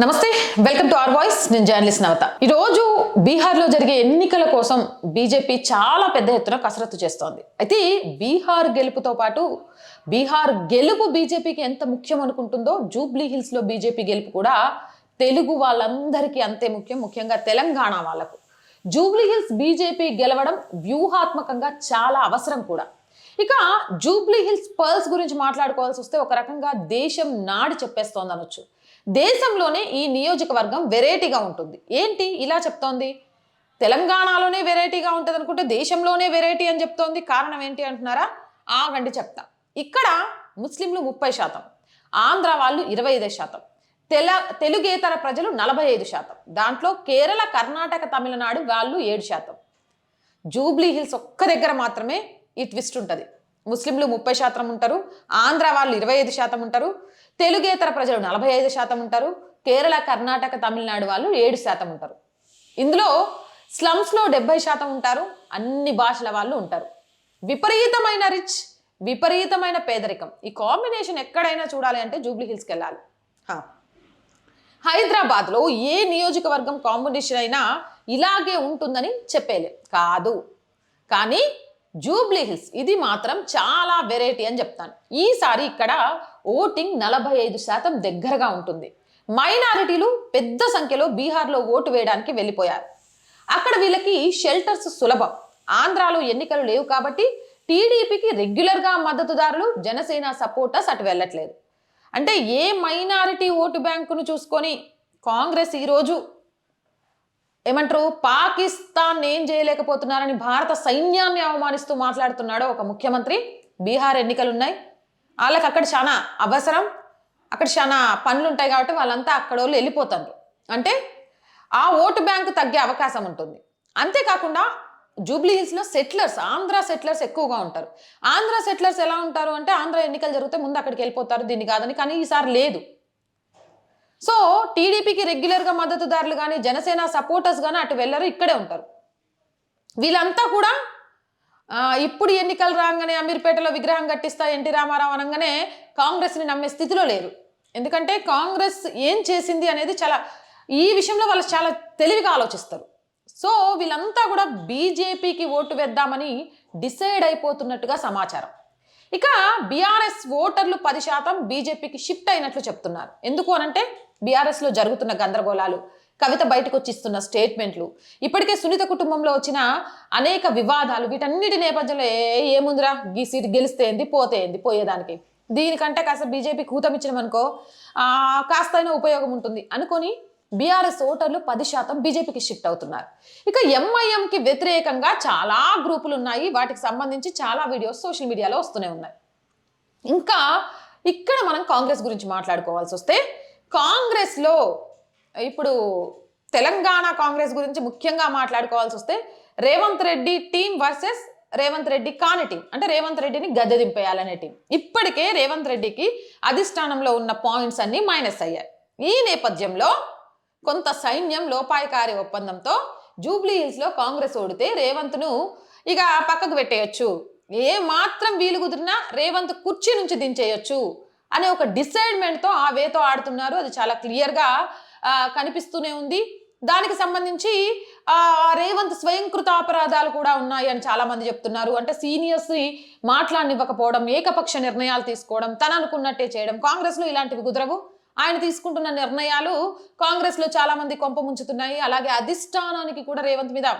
నమస్తే welcome to R voice. నేను journalist నవత. ఈరోజు బీహార్లో జరిగే ఎన్నికల కోసం బీజేపీ చాలా పెద్ద ఎత్తున కసరత్తు చేస్తోంది. అయితే బీహార్ గెలుపుతో పాటు బీహార్ గెలుపు బీజేపీకి ఎంత ముఖ్యం అనుకుంటుందో జూబ్లీ హిల్స్లో బీజేపీ గెలుపు కూడా తెలుగు వాళ్ళందరికీ అంతే ముఖ్యం ముఖ్యంగా తెలంగాణ వాళ్ళకు. జూబ్లీ హిల్స్ బీజేపీ గెలవడం వ్యూహాత్మకంగా చాలా అవసరం కూడా. ఇక జూబ్లీ హిల్స్ పర్ల్స్ గురించి మాట్లాడుకోవాల్సి వస్తే ఒక రకంగా దేశం నాడి చెప్పేస్తోంది అనొచ్చు దేశంలోనే ఈ నియోజకవర్గం వెరైటీగా ఉంటుంది. ఏంటి? ఇలా చెప్తోంది. తెలంగాణలోనే వెరైటీగా ఉంటుంది అనుకుంటే దేశంలోనే వెరైటీ అని చెప్తోంది. కారణం ఏంటి అంటున్నారా? ఆగండి చెప్తా. ఇక్కడ ముస్లింలు ముప్పై శాతం ఆంధ్ర వాళ్ళు ఇరవై ఐదు శాతం తెల తెలుగేతర ప్రజలు నలభై ఐదు శాతం. దాంట్లో కేరళ కర్ణాటక తమిళనాడు వాళ్ళు ఏడు శాతం. జూబ్లీ హిల్స్ ఒక్క దగ్గర మాత్రమే ఈ ట్విస్ట్ ఉంటుంది. ముస్లింలు ముప్పై శాతం ఉంటారు ఆంధ్ర వాళ్ళు ఇరవై ఐదు శాతం ఉంటారు తెలుగేతర ప్రజలు నలభై ఐదు శాతం ఉంటారు కేరళ కర్ణాటక తమిళనాడు వాళ్ళు ఏడు శాతం ఉంటారు. ఇందులో స్లమ్స్లో డెబ్బై శాతం ఉంటారు అన్ని భాషల వాళ్ళు ఉంటారు. విపరీతమైన రిచ్ విపరీతమైన పేదరికం. ఈ కాంబినేషన్ ఎక్కడైనా చూడాలి అంటే జూబ్లీ హిల్స్కి వెళ్ళాలి. హైదరాబాద్లో ఏ నియోజకవర్గం కాంబినేషన్ అయినా ఇలాగే ఉంటుందని చెప్పేలే. కాదు. కానీ జూబ్లీ హిల్స్. ఇది మాత్రం చాలా వెరైటీ అని చెప్తాను. ఈసారి ఇక్కడ ఓటింగ్ నలభై ఐదు శాతం దగ్గరగా ఉంటుంది. మైనారిటీలు పెద్ద సంఖ్యలో బీహార్లో ఓటు వేయడానికి వెళ్ళిపోయారు. అక్కడ వీళ్ళకి షెల్టర్స్ సులభం. ఆంధ్రాలో ఎన్నికలు లేవు కాబట్టి టీడీపీకి రెగ్యులర్గా మద్దతుదారులు జనసేన సపోర్టర్స్ అటు వెళ్ళట్లేదు. అంటే ఏ మైనారిటీ ఓటు బ్యాంకును చూసుకొని కాంగ్రెస్ ఈరోజు ఏమంటారు? పాకిస్తాన్ ఏం చేయలేకపోతున్నారని భారత సైన్యాన్ని అవమానిస్తూ మాట్లాడుతున్నాడో ఒక ముఖ్యమంత్రి. బీహార్ ఎన్నికలు ఉన్నాయి వాళ్ళకి అక్కడ చాలా అవసరం. అక్కడ చాలా పనులు ఉంటాయి కాబట్టి వాళ్ళంతా అక్కడ వాళ్ళు వెళ్ళిపోతారు. అంటే ఆ ఓటు బ్యాంకు తగ్గే అవకాశం ఉంటుంది. అంతేకాకుండా జూబ్లీ హిల్స్లో సెటిలర్స్ ఆంధ్ర సెటిలర్స్ ఎక్కువగా ఉంటారు. ఆంధ్ర సెటిలర్స్ ఎలా ఉంటారు అంటే ఆంధ్ర ఎన్నికలు జరిగితే ముందు అక్కడికి వెళ్ళిపోతారు. దీన్ని కాదని కానీ ఈసారి లేదు. సో టీడీపీకి రెగ్యులర్గా మద్దతుదారులు కానీ జనసేన సపోర్టర్స్ కానీ అటు వెళ్ళరు ఇక్కడే ఉంటారు. వీళ్ళంతా కూడా ఇప్పుడు ఎన్నికలు రాగానే అమీర్పేటలో విగ్రహం కట్టిస్తా ఎన్టీ రామారావు అనగానే కాంగ్రెస్ని నమ్మే స్థితిలో లేరు. ఎందుకంటే కాంగ్రెస్ ఏం చేసింది అనేది చాలా ఈ విషయంలో వాళ్ళు చాలా తెలివిగా ఆలోచిస్తారు. సో వీళ్ళంతా కూడా బీజేపీకి ఓటు వేద్దామని డిసైడ్ అయిపోతున్నట్టుగా సమాచారం. ఇక బీఆర్ఎస్ ఓటర్లు పది శాతం బీజేపీకి షిఫ్ట్ అయినట్లు చెప్తున్నారు. ఎందుకు అనంటే బీఆర్ఎస్లో జరుగుతున్న గందరగోళాలు కవిత బయటకు వచ్చిస్తున్న స్టేట్మెంట్లు ఇప్పటికే సునీత కుటుంబంలో వచ్చిన అనేక వివాదాలు వీటన్నిటి నేపథ్యంలో ఏ ఏముందిరా? ఈ సీట్ గెలిస్తే ఏంది? పోతే ఏంది? పోయేదానికి. దీనికంటే కాస్త బీజేపీ కూతమిచ్చినాం అనుకో కాస్త కాస్తైనా ఉపయోగం ఉంటుంది అనుకొని బీఆర్ఎస్ ఓటర్లు పది శాతం బీజేపీకి షిఫ్ట్ అవుతున్నారు. ఇక ఎంఐఎంకి వ్యతిరేకంగా చాలా గ్రూపులు ఉన్నాయి. వాటికి సంబంధించి చాలా వీడియోస్ సోషల్ మీడియాలో వస్తూనే ఉన్నాయి. ఇంకా ఇక్కడ మనం కాంగ్రెస్ గురించి మాట్లాడుకోవాల్సి వస్తే కాంగ్రెస్లో ఇప్పుడు తెలంగాణ కాంగ్రెస్ గురించి ముఖ్యంగా మాట్లాడుకోవాల్సి వస్తే రేవంత్ రెడ్డి టీం వర్సెస్ రేవంత్ రెడ్డి కాని టీం. అంటే రేవంత్ రెడ్డిని గద్దె దింపేయాలనే టీం. ఇప్పటికే రేవంత్ రెడ్డికి అధిష్టానంలో ఉన్న పాయింట్స్ అన్నీ మైనస్ అయ్యాయి. ఈ నేపథ్యంలో కొంత సైన్యం లోపాయకారి ఒప్పందంతో జూబ్లీ హిల్స్లో కాంగ్రెస్ ఓడితే రేవంత్ను ఇక పక్కకు పెట్టేయచ్చు. ఏ మాత్రం వీలు కుదిరినా రేవంత్ కుర్చీ నుంచి దించేయొచ్చు. అనే ఒక డిసైడ్మెంట్తో ఆ వేతో ఆడుతున్నారు. అది చాలా క్లియర్గా కనిపిస్తూనే ఉంది. దానికి సంబంధించి ఆ, రేవంత్ స్వయంకృత అపరాధాలు కూడా ఉన్నాయి అని చాలామంది చెప్తున్నారు. అంటే సీనియర్స్ మాట్లాడనివ్వకపోవడం ఏకపక్ష నిర్ణయాలు తీసుకోవడం తను అనుకున్నట్టే చేయడం. కాంగ్రెస్లో ఇలాంటివి కుదరవు. ఆయన తీసుకుంటున్న నిర్ణయాలు కాంగ్రెస్లో చాలామంది కొంప ముంచుతున్నాయి. అలాగే అధిష్టానానికి కూడా రేవంత్ మీద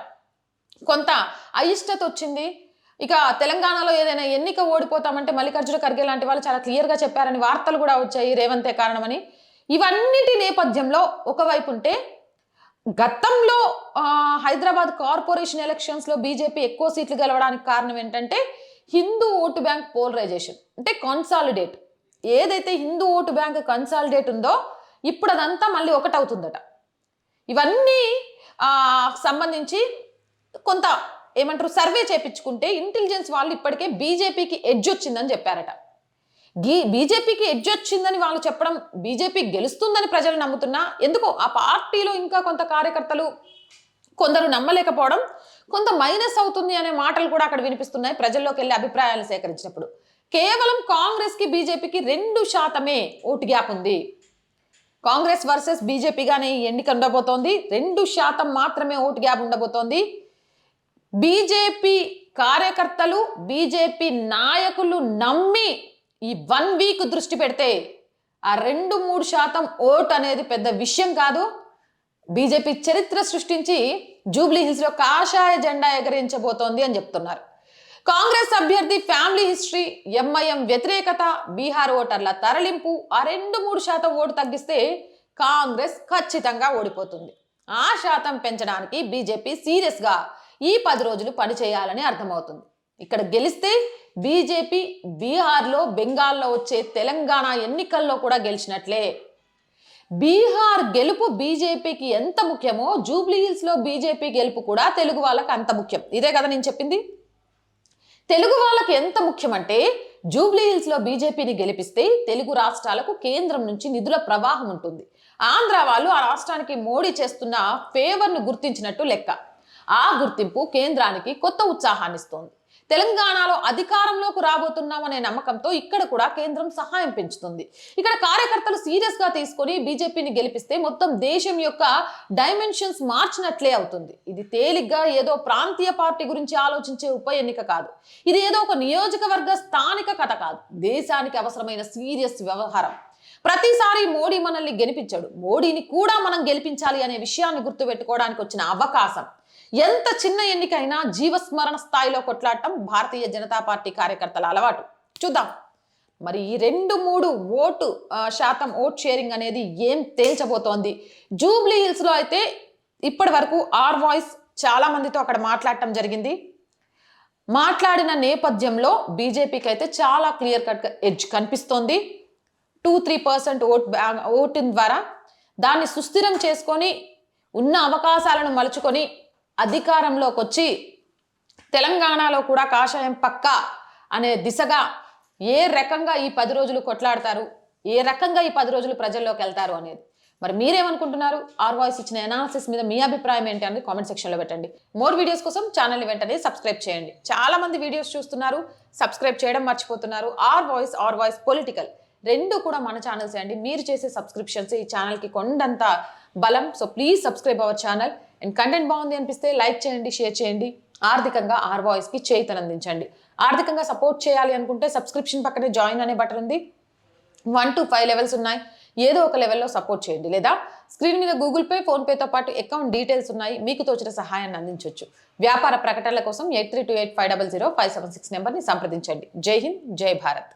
కొంత అయిష్టత వచ్చింది. ఇక తెలంగాణలో ఏదైనా ఎన్నిక ఓడిపోతామంటే మల్లికార్జున ఖర్గే లాంటి వాళ్ళు చాలా క్లియర్గా చెప్పారని వార్తలు కూడా వచ్చాయి రేవంతే కారణమని. ఇవన్నిటి నేపథ్యంలో ఒకవైపు ఉంటే గతంలో హైదరాబాద్ కార్పొరేషన్ ఎలక్షన్స్లో బీజేపీ ఎక్కువ సీట్లు గెలవడానికి కారణం ఏంటంటే హిందూ ఓటు బ్యాంక్ పోలరైజేషన్ అంటే కన్సాలిడేట్ ఏదైతే హిందూ ఓటు బ్యాంక్ కన్సాలిడేట్ ఉందో ఇప్పుడు అదంతా మళ్ళీ ఒకటవుతుందట. ఇవన్నీ సంబంధించి కొంత ఏమంటారు సర్వే చేపించుకుంటే ఇంటెలిజెన్స్ వాళ్ళు ఇప్పటికే బీజేపీకి ఎడ్జ్ వచ్చిందని చెప్పారట. గీ బీజేపీకి ఎడ్జ్ వచ్చిందని వాళ్ళు చెప్పడం బీజేపీ గెలుస్తుందని ప్రజలు నమ్ముతున్నా ఎందుకో ఆ పార్టీలో ఇంకా కొంత కార్యకర్తలు కొందరు నమ్మలేకపోవడం కొంత మైనస్ అవుతుంది అనే మాటలు కూడా అక్కడ వినిపిస్తున్నాయి ప్రజల్లోకి వెళ్ళి అభిప్రాయాలు సేకరించినప్పుడు. కేవలం కాంగ్రెస్కి బీజేపీకి రెండు శాతమే ఓటు గ్యాప్ ఉంది. కాంగ్రెస్ వర్సెస్ బీజేపీగానే ఈ ఎన్నిక ఉండబోతోంది. రెండు శాతం మాత్రమే ఓటు గ్యాప్ ఉండబోతోంది. బీజేపీ కార్యకర్తలు బీజేపీ నాయకులు నమ్మి ఈ వన్ వీక్ దృష్టి పెడితే ఆ రెండు మూడు శాతం ఓట్ అనేది పెద్ద విషయం కాదు. బీజేపీ చరిత్ర సృష్టించి జూబ్లీ హిల్స్లో కాషాయ జెండా ఎగరించబోతోంది అని చెప్తున్నారు. కాంగ్రెస్ అభ్యర్థి ఫ్యామిలీ హిస్టరీ ఎంఐఎం వ్యతిరేకత బీహార్ ఓటర్ల తరలింపు ఆ రెండు మూడు శాతం ఓటు తగ్గిస్తే కాంగ్రెస్ ఖచ్చితంగా ఓడిపోతుంది. ఆ శాతం పెంచడానికి బీజేపీ సీరియస్గా ఈ పది రోజులు పనిచేయాలని అర్థమవుతుంది. ఇక్కడ గెలిస్తే బీజేపీ బీహార్లో బెంగాల్లో వచ్చే తెలంగాణ ఎన్నికల్లో కూడా గెలిచినట్లే. బీహార్ గెలుపు బీజేపీకి ఎంత ముఖ్యమో జూబ్లీహిల్స్లో బీజేపీ గెలుపు కూడా తెలుగు వాళ్ళకి అంత ముఖ్యం. ఇదే కదా నేను చెప్పింది? తెలుగు వాళ్ళకి ఎంత ముఖ్యమంటే జూబ్లీహిల్స్లో బీజేపీని గెలిపిస్తే తెలుగు రాష్ట్రాలకు కేంద్రం నుంచి నిధుల ప్రవాహం ఉంటుంది. ఆంధ్ర వాళ్ళు ఆ రాష్ట్రానికి మోడీ చేస్తున్న ఫేవర్ను గుర్తించినట్టు లెక్క. ఆ గుర్తింపు కేంద్రానికి కొత్త ఉత్సాహాన్ని ఇస్తోంది తెలంగాణలో అధికారంలోకి రాబోతున్నామనే నమ్మకంతో ఇక్కడ కూడా కేంద్రం సహాయం పెంచుతుంది. ఇక్కడ కార్యకర్తలు సీరియస్గా తీసుకొని బీజేపీని గెలిపిస్తే మొత్తం దేశం యొక్క డైమెన్షన్స్ మార్చినట్లే అవుతుంది. ఇది తేలిగ్గా ఏదో ప్రాంతీయ పార్టీ గురించి ఆలోచించే ఉప ఎన్నిక కాదు. ఇది ఏదో ఒక నియోజకవర్గ స్థానిక కథ కాదు. దేశానికి అవసరమైన సీరియస్ వ్యవహారం. ప్రతిసారి మోడీ మనల్ని గెలిపించాడు. మోడీని కూడా మనం గెలిపించాలి అనే విషయాన్ని గుర్తుపెట్టుకోవడానికి వచ్చిన అవకాశం ఎంత చిన్న ఎన్నికైనా జీవస్మరణ స్థాయిలో కొట్లాడటం భారతీయ జనతా పార్టీ కార్యకర్తల అలవాటు. చూద్దాం. మరి ఈ రెండు మూడు ఓటు శాతం ఓట్ షేరింగ్ అనేది ఏం తేల్చబోతోంది? జూబ్లీ హిల్స్లో అయితే ఇప్పటి వరకు ఆర్ వాయిస్ చాలా మందితో అక్కడ మాట్లాడటం జరిగింది. మాట్లాడిన నేపథ్యంలో బీజేపీకి అయితే చాలా క్లియర్ కట్ ఎడ్జ్ కనిపిస్తోంది. Two three percent vote voting ద్వారా దాన్ని సుస్థిరం చేసుకొని ఉన్న అవకాశాలను మలుచుకొని అధికారంలోకి వచ్చి తెలంగాణలో కూడా కాషాయం పక్క అనే దిశగా ఏ రకంగా ఈ పది రోజులు కొట్లాడతారు? ఏ రకంగా ఈ పది రోజులు ప్రజల్లోకి వెళ్తారు అనేది? మరి మీరేమనుకుంటున్నారు? ఆర్ వాయిస్ ఇచ్చిన అనాలిసిస్ మీద మీ అభిప్రాయం ఏంటి అనేది కామెంట్ సెక్షన్లో పెట్టండి. మోర్ వీడియోస్ కోసం ఛానల్ని వెంటనే సబ్స్క్రైబ్ చేయండి. చాలా మంది వీడియోస్ చూస్తున్నారు సబ్స్క్రైబ్ చేయడం మర్చిపోతున్నారు. R voice R voice political రెండు కూడా మన ఛానల్స్ అండి. మీరు చేసే సబ్స్క్రిప్షన్స్ ఈ ఛానల్కి కొండంత బలం. So please subscribe our channel and content బాగుంది అనిపిస్తే లైక్ చేయండి షేర్ చేయండి. ఆర్థికంగా ఆర్ వాయిస్కి చేయితను అందించండి. ఆర్థికంగా సపోర్ట్ చేయాలి అనుకుంటే సబ్స్క్రిప్షన్ పక్కనే జాయిన్ అనే బటన్ ఉంది. వన్ టు ఫైవ్ లెవెల్స్ ఉన్నాయి. ఏదో ఒక లెవెల్లో సపోర్ట్ చేయండి. లేదా స్క్రీన్ మీద గూగుల్ పే ఫోన్పేతో పాటు అకౌంట్ డీటెయిల్స్ ఉన్నాయి. మీకు తోచిన సహాయాన్ని అందించవచ్చు వ్యాపార ప్రకటనల కోసం eight three two eight five double zero five seven six నెంబర్ని సంప్రదించండి. జై హింద్ జై భారత్.